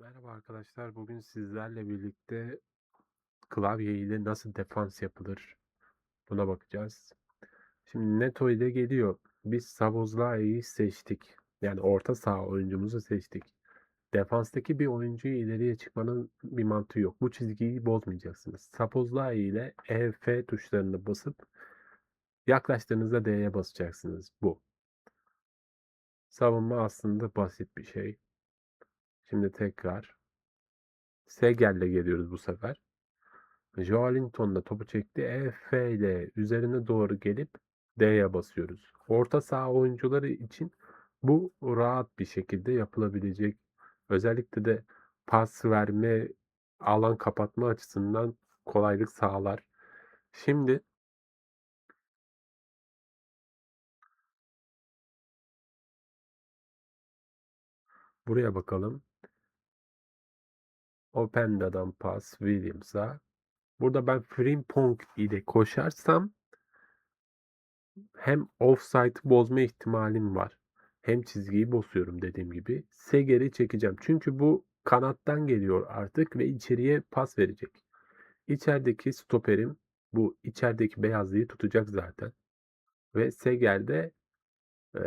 Merhaba arkadaşlar. Bugün sizlerle birlikte klavye ile nasıl defans yapılır buna bakacağız. Şimdi Neto ile geliyor. Biz Szoboszlai'yi seçtik. Yani orta saha oyuncumuzu seçtik. Defanstaki bir oyuncuyu ileriye çıkmanın bir mantığı yok. Bu çizgiyi bozmayacaksınız. Szoboszlai ile E, F tuşlarını basıp yaklaştığınızda D'ye basacaksınız. Bu. Savunma aslında basit bir şey. Şimdi tekrar Segel'le geliyoruz bu sefer. Joelinton da topu çekti. EF ile üzerine doğru gelip D'ye basıyoruz. Orta saha oyuncuları için bu rahat bir şekilde yapılabilecek. Özellikle de pas verme, alan kapatma açısından kolaylık sağlar. Şimdi buraya bakalım. Openda'dan pas Williams'a. Burada ben Frimpong ile koşarsam hem offside'ı bozma ihtimalim var. Hem çizgiyi bozuyorum dediğim gibi. Seger'i çekeceğim. Çünkü bu kanattan geliyor artık ve içeriye pas verecek. İçerideki stoperim bu içerideki beyazlığı tutacak zaten. Ve Seger de e,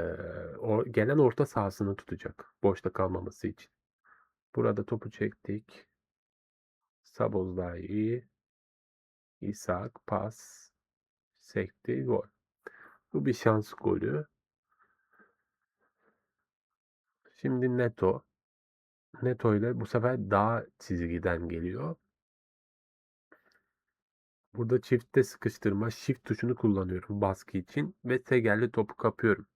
o gelen orta sahasını tutacak. Boşta kalmaması için. Burada topu çektik. Sabozlai, İshak, pas, sekti, gol. Bu bir şans golü. Şimdi Neto. Neto ile bu sefer daha çizgiden geliyor. Burada çiftte sıkıştırma, shift tuşunu kullanıyorum baskı için ve tegerli topu kapıyorum.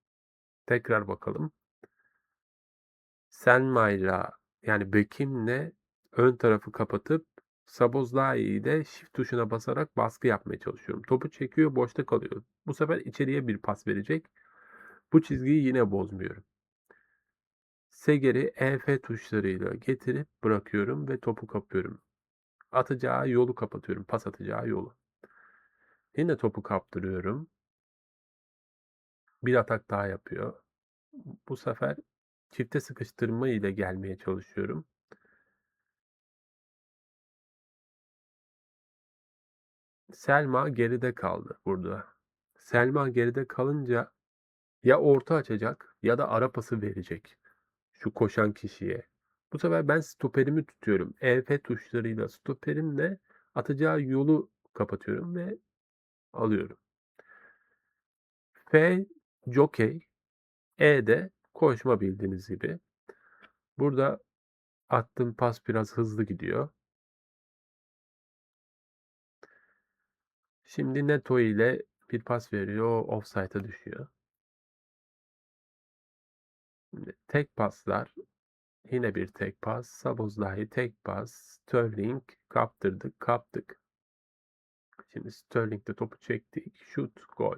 Tekrar bakalım. Selma ile yani Bekim'le ön tarafı kapatıp Sabozlai ile shift tuşuna basarak baskı yapmaya çalışıyorum. Topu çekiyor, boşta kalıyor. Bu sefer içeriye bir pas verecek. Bu çizgiyi yine bozmuyorum. Seger'i EF tuşlarıyla getirip bırakıyorum ve topu kapıyorum. Atacağı yolu kapatıyorum. Pas atacağı yolu. Yine topu kaptırıyorum. Bir atak daha yapıyor. Bu sefer çifte sıkıştırma ile gelmeye çalışıyorum. Selma geride kaldı burada. Selma geride kalınca ya orta açacak ya da ara pası verecek şu koşan kişiye. Bu sefer ben stoperimi tutuyorum. EF tuşlarıyla stoperimle atacağı yolu kapatıyorum ve alıyorum. F jockey, E de koşma bildiğiniz gibi. Burada attığım pas biraz hızlı gidiyor. Şimdi Neto ile bir pas veriyor. Offside'a düşüyor. Tek paslar. Yine bir tek pas. Sabozlahi tek pas. Sterling kaptırdık. Kaptık. Şimdi Sterling de topu çektik. Şut. Gol.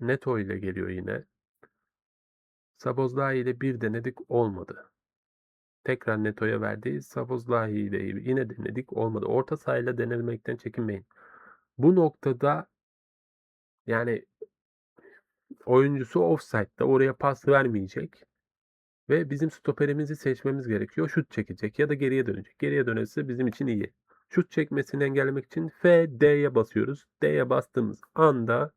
Neto ile geliyor yine. Sabozlahi ile bir denedik olmadı. Tekrar Neto'ya verdi. Sabozlahi ile yine denedik olmadı. Orta sahayla denemekten çekinmeyin. Bu noktada yani oyuncusu offside'da oraya pas vermeyecek. Ve bizim stoperimizi seçmemiz gerekiyor. Şut çekecek ya da geriye dönecek. Geriye dönerse bizim için iyi. Şut çekmesini engellemek için F, D'ye basıyoruz. D'ye bastığımız anda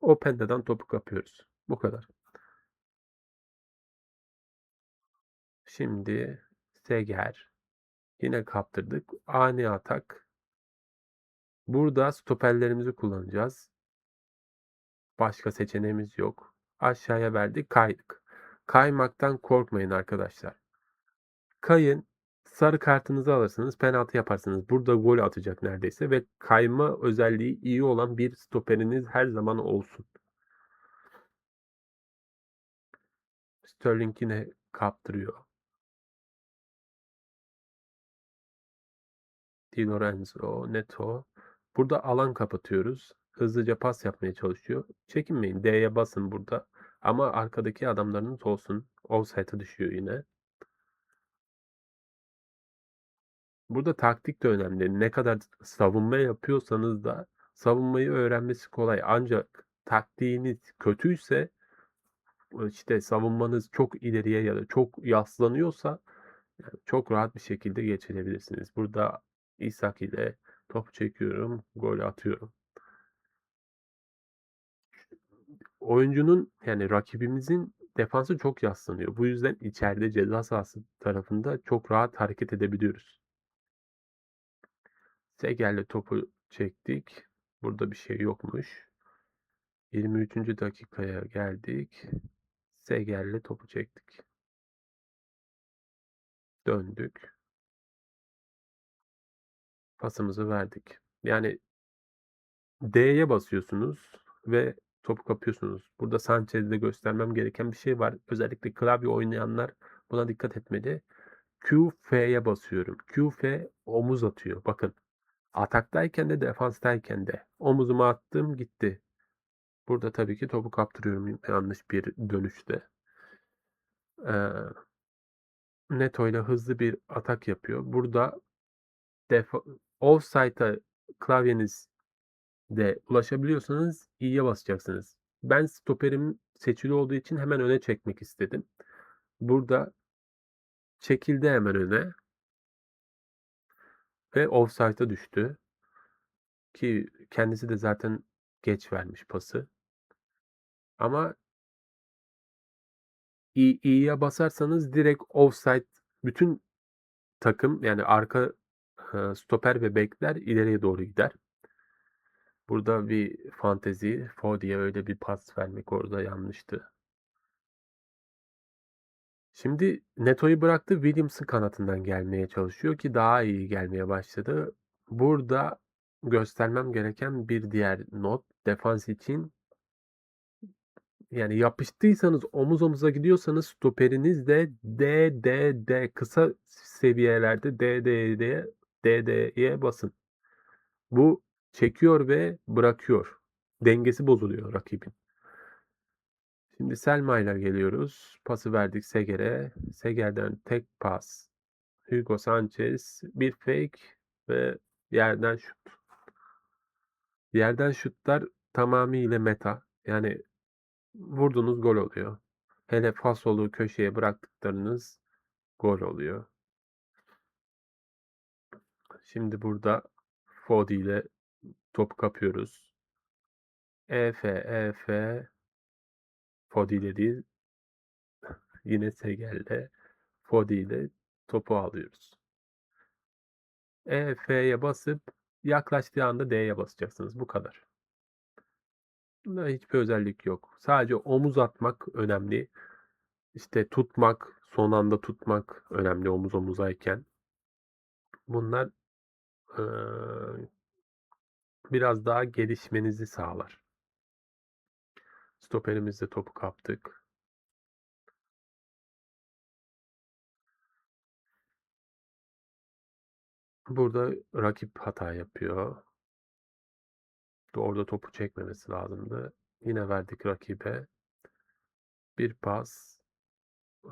Openda'dan topu kapıyoruz. Bu kadar. Şimdi Seger. Yine kaptırdık. Ani atak. Burada stoperlerimizi kullanacağız. Başka seçeneğimiz yok. Aşağıya verdik kaydık. Kaymaktan korkmayın arkadaşlar. Kayın sarı kartınızı alırsınız penaltı yaparsınız. Burada gol atacak neredeyse ve kayma özelliği iyi olan bir stoperiniz her zaman olsun. Sterling yine kaptırıyor. Di Lorenzo, Neto. Burada alan kapatıyoruz. Hızlıca pas yapmaya çalışıyor. Çekinmeyin. D'ye basın burada. Ama arkadaki adamlarınız olsun. Offside'a düşüyor yine. Burada taktik de önemli. Ne kadar savunma yapıyorsanız da savunmayı öğrenmesi kolay. Ancak taktiğiniz kötüyse işte, savunmanız çok ileriye ya da çok yaslanıyorsa, çok rahat bir şekilde geçirebilirsiniz. Burada Isak ile top çekiyorum, gol atıyorum. Oyuncunun, yani, rakibimizin defansı çok yaslanıyor. Bu yüzden içeride ceza sahası tarafında çok rahat hareket edebiliyoruz. Segel'le topu çektik. Burada bir şey yokmuş. 23. dakikaya geldik. Segel'le topu çektik. Döndük. Pasımızı verdik. Yani D'ye basıyorsunuz ve topu kapıyorsunuz. Burada Sanchez'de göstermem gereken bir şey var. Özellikle klavye oynayanlar buna dikkat etmeli. Q, F'ye basıyorum. Q, F omuz atıyor. Bakın. Ataktayken de defanstayken de. Omuzuma attım gitti. Burada tabii ki topu kaptırıyorum yanlış bir dönüşte. Ee, Neto ile hızlı bir atak yapıyor. Burada defa offside'a klavyeniz de ulaşabiliyorsanız i'ye basacaksınız. Ben stoperim seçili olduğu için hemen öne çekmek istedim. Burada çekildi hemen öne. Ve offside'a düştü. Ki kendisi de zaten geç vermiş pası. Ama i'ye basarsanız direkt offside bütün takım yani arka stoper ve bekler ileriye doğru gider. Burada bir fantezi. Foden'e öyle bir pas vermek orada yanlıştı. Şimdi Neto'yu bıraktı. Williams'ın kanatından gelmeye çalışıyor ki daha iyi gelmeye başladı. Burada göstermem gereken bir diğer not defans için yani yapıştıysanız omuz omuza gidiyorsanız stoperiniz de D, D, D kısa seviyelerde D, D, D, D, D'ye basın. Bu çekiyor ve bırakıyor. Dengesi bozuluyor rakibin. Şimdi Selma ile geliyoruz. Pası verdik Seger'e. Seger'den tek pas. Hugo Sanchez bir fake ve yerden şut. Yerden şutlar tamamıyla meta. Yani vurdunuz gol oluyor. Hele fasolu köşeye bıraktıklarınız gol oluyor. Şimdi burada Fodi ile topu kapıyoruz. EF, EF Fodi ile değil yine Segel'le Fodi ile topu alıyoruz. E, F'ye basıp yaklaştığı anda D'ye basacaksınız. Bu kadar. Bunda hiçbir özellik yok. Sadece omuz atmak önemli. İşte tutmak, son anda tutmak önemli omuz omuzayken. Bunlar biraz daha gelişmenizi sağlar. Stoperimizde topu kaptık. Burada rakip hata yapıyor. Orada topu çekmemesi lazımdı. Yine verdik rakibe. Bir pas.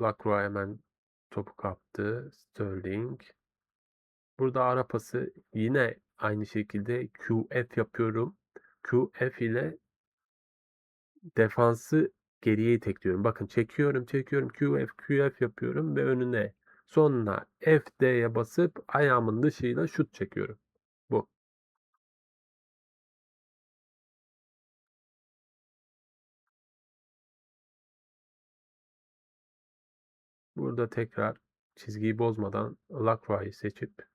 Lacroix hemen topu kaptı. Sterling. Burada ara pası yine aynı şekilde QF yapıyorum. QF ile defansı geriye itekliyorum. Bakın çekiyorum, çekiyorum, QF, QF yapıyorum ve önüne sonuna FD'ye basıp ayağımın dışıyla şut çekiyorum. Bu. Burada tekrar çizgiyi bozmadan Lacroix'ı seçip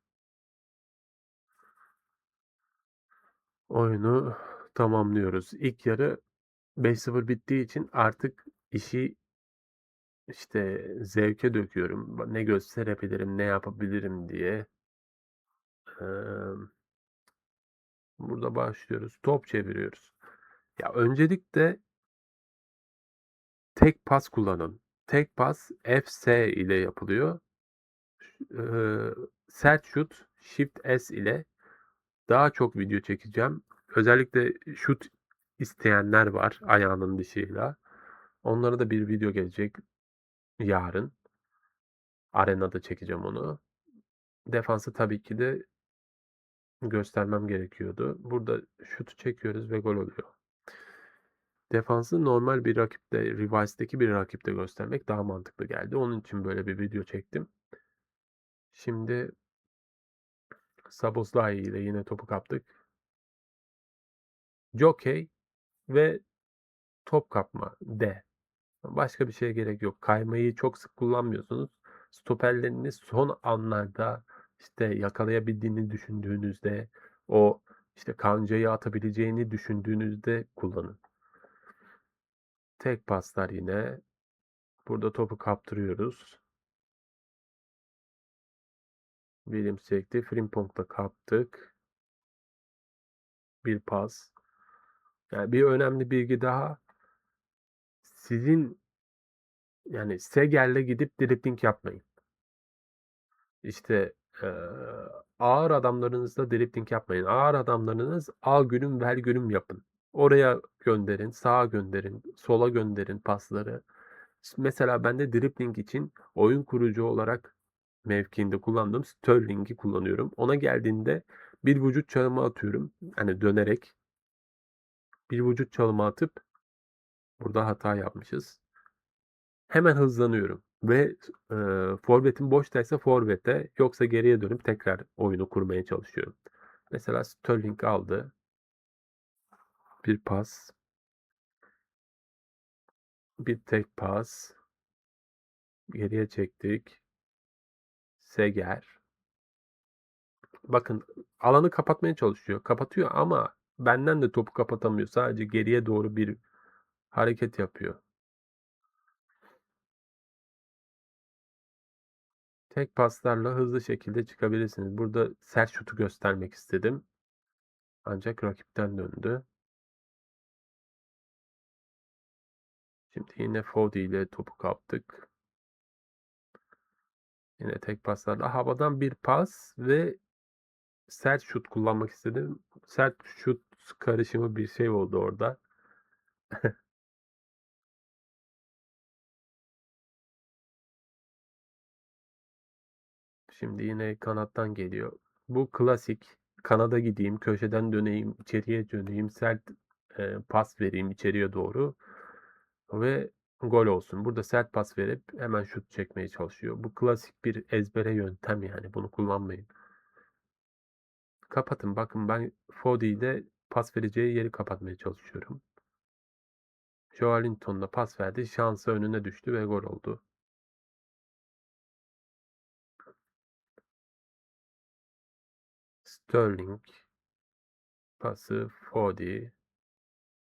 oyunu tamamlıyoruz. İlk yarı 5-0 bittiği için artık işi işte zevke döküyorum. Ne gösterebilirim, ne yapabilirim diye. Burada başlıyoruz. Top çeviriyoruz. Ya öncelikle tek pas kullanın. Tek pas FC ile yapılıyor. Ee, sert şut Shift S ile daha çok video çekeceğim. Özellikle şut isteyenler var ayağının dışıyla. Onlara da bir video gelecek yarın. Arenada çekeceğim onu. Defansı tabii ki de göstermem gerekiyordu. Burada şutu çekiyoruz ve gol oluyor. Defansı normal bir rakipte, Revice'deki bir rakipte göstermek daha mantıklı geldi. Onun için böyle bir video çektim. Şimdi Szoboszlai ile yine topu kaptık. Jockey ve top kapma D. Başka bir şeye gerek yok. Kaymayı çok sık kullanmıyorsunuz. Stoperlerini son anlarda işte yakalayabildiğini düşündüğünüzde o işte kancayı atabileceğini düşündüğünüzde kullanın. Tek paslar yine. Burada topu kaptırıyoruz. Williams çekti. Frimpong'da kaptık. Bir pas. Yani bir önemli bilgi daha. Sizin yani Seger'le gidip dribling yapmayın. İşte eee, ağır adamlarınızla dribling yapmayın. Ağır adamlarınız al gülüm ver gülüm yapın. Oraya gönderin, sağa gönderin, sola gönderin pasları. Mesela ben de dribbling için oyun kurucu olarak mevkiinde kullandığım Sterling'i kullanıyorum. Ona geldiğinde bir vücut çalımı atıyorum. Hani dönerek bir vücut çalımı atıp burada hata yapmışız. Hemen hızlanıyorum ve e, forvetim boştaysa forvete yoksa geriye dönüp tekrar oyunu kurmaya çalışıyorum. Mesela Sterling aldı. Bir pas. Bir tek pas. Geriye çektik. Seger. Bakın alanı kapatmaya çalışıyor. Kapatıyor ama benden de topu kapatamıyor. Sadece geriye doğru bir hareket yapıyor. Tek paslarla hızlı şekilde çıkabilirsiniz. Burada sert şutu göstermek istedim. Ancak rakipten döndü. Şimdi yine Fodi ile topu kaptık. Yine tek paslarla havadan bir pas ve sert şut kullanmak istedim. Sert şut karışımı bir şey oldu orada. Şimdi yine kanattan geliyor. Bu klasik. Kanada gideyim, köşeden döneyim, içeriye döneyim, sert e, pas vereyim içeriye doğru ve gol olsun. Burada sert pas verip hemen şut çekmeye çalışıyor. Bu klasik bir ezbere yöntem yani. Bunu kullanmayın. Kapatın. Bakın ben Fodi ile pas vereceği yeri kapatmaya çalışıyorum. Joelinton da pas verdi. Şansı önüne düştü ve gol oldu. Sterling pası Fodi.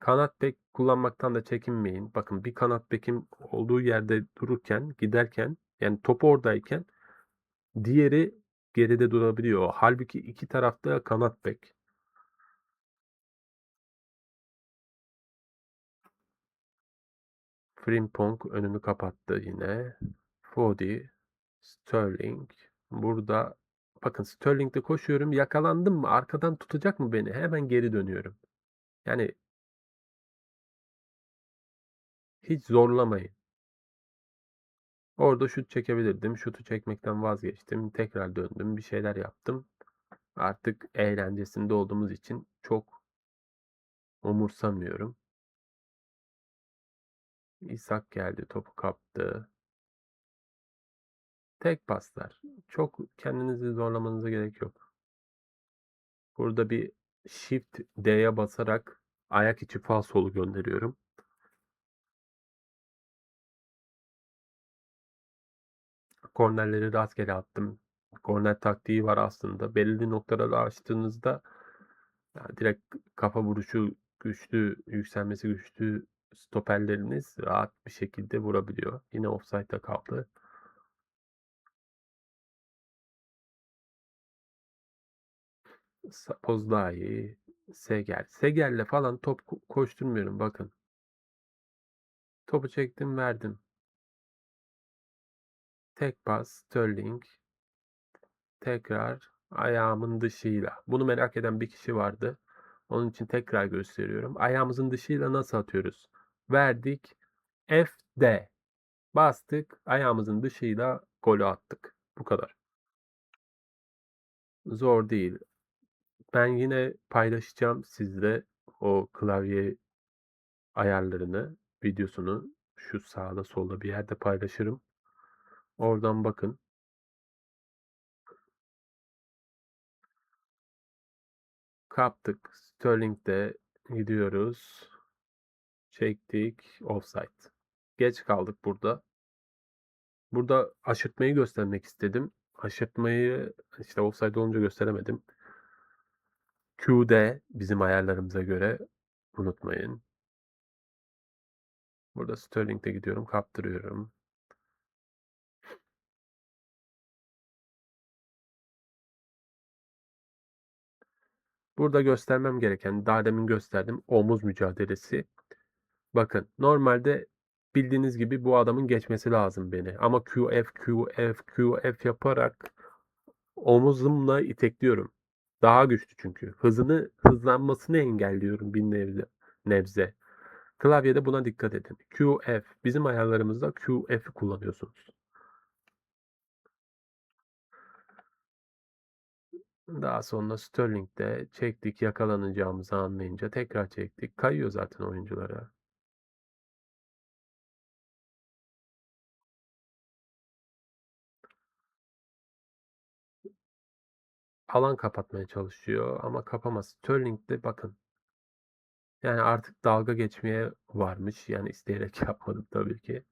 Kanat bek kullanmaktan da çekinmeyin. Bakın bir kanat bekim olduğu yerde dururken, giderken yani top oradayken diğeri geride durabiliyor. Halbuki iki tarafta kanat bek. Frimpong önünü kapattı yine. Fodi, Sterling. Burada bakın Sterling'de koşuyorum. Yakalandım mı? Arkadan tutacak mı beni? Hemen geri dönüyorum. Yani hiç zorlamayın. Orada şut çekebilirdim. Şutu çekmekten vazgeçtim. Tekrar döndüm. Bir şeyler yaptım. Artık eğlencesinde olduğumuz için çok umursamıyorum. İshak geldi. Topu kaptı. Tek paslar. Çok kendinizi zorlamanıza gerek yok. Burada bir Shift D'ye basarak ayak içi falsolu gönderiyorum. Kornerleri rastgele attım. Korner taktiği var aslında. Belirli noktaları açtığınızda yani direkt kafa vuruşu güçlü, yükselmesi güçlü stoperleriniz rahat bir şekilde vurabiliyor. Yine offside'da kaldı. Sapoz daha iyi. Seger. Seger'le falan top koşturmuyorum bakın. Topu çektim verdim. Tek pas Sterling. Tekrar ayağımın dışıyla. Bunu merak eden bir kişi vardı. Onun için tekrar gösteriyorum. Ayağımızın dışıyla nasıl atıyoruz? Verdik. F D. Bastık. Ayağımızın dışıyla golü attık. Bu kadar. Zor değil. Ben yine paylaşacağım sizle o klavye ayarlarını, videosunu şu sağda solda bir yerde paylaşırım. Oradan bakın. Kaptık. Sterling'de gidiyoruz. Çektik. Offside. Geç kaldık burada. Burada aşırtmayı göstermek istedim. Aşırtmayı işte offside olunca gösteremedim. Q'de bizim ayarlarımıza göre unutmayın. Burada Sterling'de gidiyorum. Kaptırıyorum. Burada göstermem gereken, daha demin gösterdim, omuz mücadelesi. Bakın normalde bildiğiniz gibi bu adamın geçmesi lazım beni. Ama QF, QF, QF yaparak omuzumla itekliyorum. Daha güçlü çünkü. Hızını, hızlanmasını engelliyorum bir nebze. nebze. Klavyede buna dikkat edin. QF. Bizim ayarlarımızda QF'i kullanıyorsunuz. Daha sonra Sterling'de çektik yakalanacağımızı anlayınca tekrar çektik. Kayıyor zaten oyunculara. Alan kapatmaya çalışıyor ama kapamaz. Sterling'de bakın. Yani artık dalga geçmeye varmış. Yani isteyerek yapmadım tabii ki.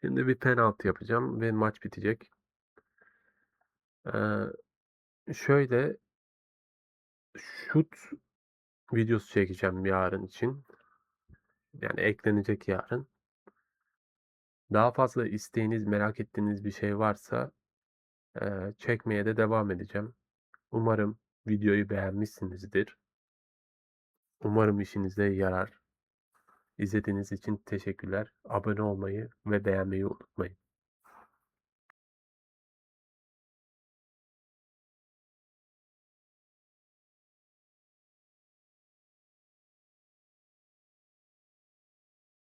Şimdi bir penaltı yapacağım ve maç bitecek. Şöyle şut videosu çekeceğim yarın için. Yani eklenecek yarın. Daha fazla isteğiniz, merak ettiğiniz bir şey varsa e, çekmeye de devam edeceğim. Umarım videoyu beğenmişsinizdir. Umarım işinize yarar. İzlediğiniz için teşekkürler. Abone olmayı ve beğenmeyi unutmayın.